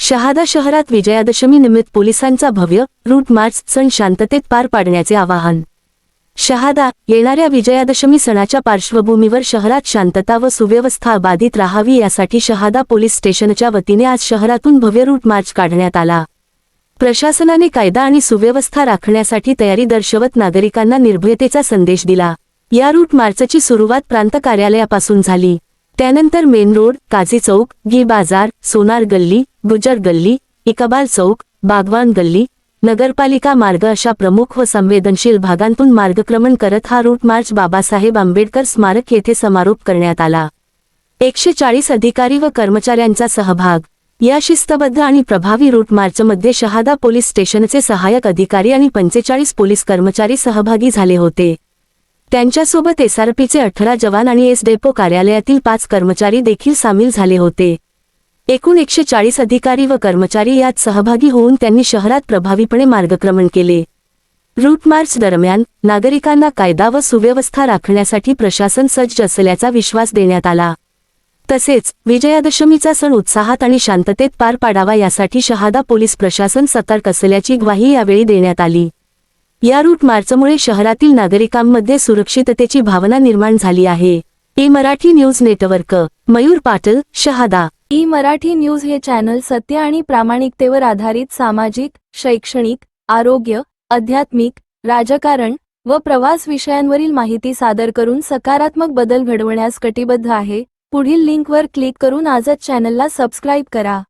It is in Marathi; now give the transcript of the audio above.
शहादा शहरात विजयादशमी निमित्त पोलिसांचा भव्य रूट मार्च सण शांततेत पार पाडण्याचे आवाहन. शहादा येणाऱ्या विजयादशमी सणाच्या पार्श्वभूमीवर शहरात शांतता व सुव्यवस्था बाधित राहावी यासाठी शहादा पोलीस स्टेशनच्या वतीने आज शहरातून भव्य रूट मार्च काढण्यात आला. प्रशासनाने कायदा आणि सुव्यवस्था राखण्यासाठी तयारी दर्शवत नागरिकांना निर्भयतेचा संदेश दिला. या रूट मार्चची सुरुवात प्रांत कार्यालयापासून झाली. त्यानंतर मेन रोड काझी चौक गी बाजार सोनार गल्ली गुजर गल्ली इकबाल चौक बागवान गल्ली नगरपालिका मार्ग अशा प्रमुख व संवेदनशील भागांतून मार्गक्रमण करत हा रूट मार्च बाबासाहेब आंबेडकर स्मारक येथे समारोप करण्यात आला. एकशे चाळीस अधिकारी व कर्मचाऱ्यांचा सहभाग. या शिस्तबद्ध आणि प्रभावी रूट मार्चमध्ये शहादा पोलीस स्टेशनचे सहाय्यक अधिकारी आणि पंचेचाळीस पोलीस कर्मचारी सहभागी झाले होते. त्यांच्यासोबत एसआरपीचे अठरा जवान आणि एस डेपो कार्यालयातील पाच कर्मचारी देखील सामील झाले होते. एकूण एकशे चाळीस अधिकारी व कर्मचारी यात सहभागी होऊन त्यांनी शहरात प्रभावीपणे मार्गक्रमण केले. रूट मार्च दरम्यान नागरिकांना कायदा व सुव्यवस्था राखण्यासाठी प्रशासन सज्ज असल्याचा विश्वास देण्यात आला. तसेच विजयादशमीचा सण उत्साहात आणि शांततेत पार पाडावा यासाठी शहादा पोलीस प्रशासन सतर्क असल्याची ग्वाही यावेळी देण्यात आली. या रूट मार्चमुळे शहरातील नागरिकांमध्ये सुरक्षिततेची भावना निर्माण झाली आहे. E Marathi news network Mayur Patil Shahada. E Marathi news हे चॅनल सत्य आणि प्रामाणिकतेवर आधारित सामाजिक शैक्षणिक आरोग्य आध्यात्मिक राजकारण व प्रवास विषयांवरील माहिती सादर करून सकारात्मक बदल घडवण्यास कटिबद्ध आहे. पुढील लिंकवर क्लिक करून आजच चॅनलला सबस्क्राईब करा.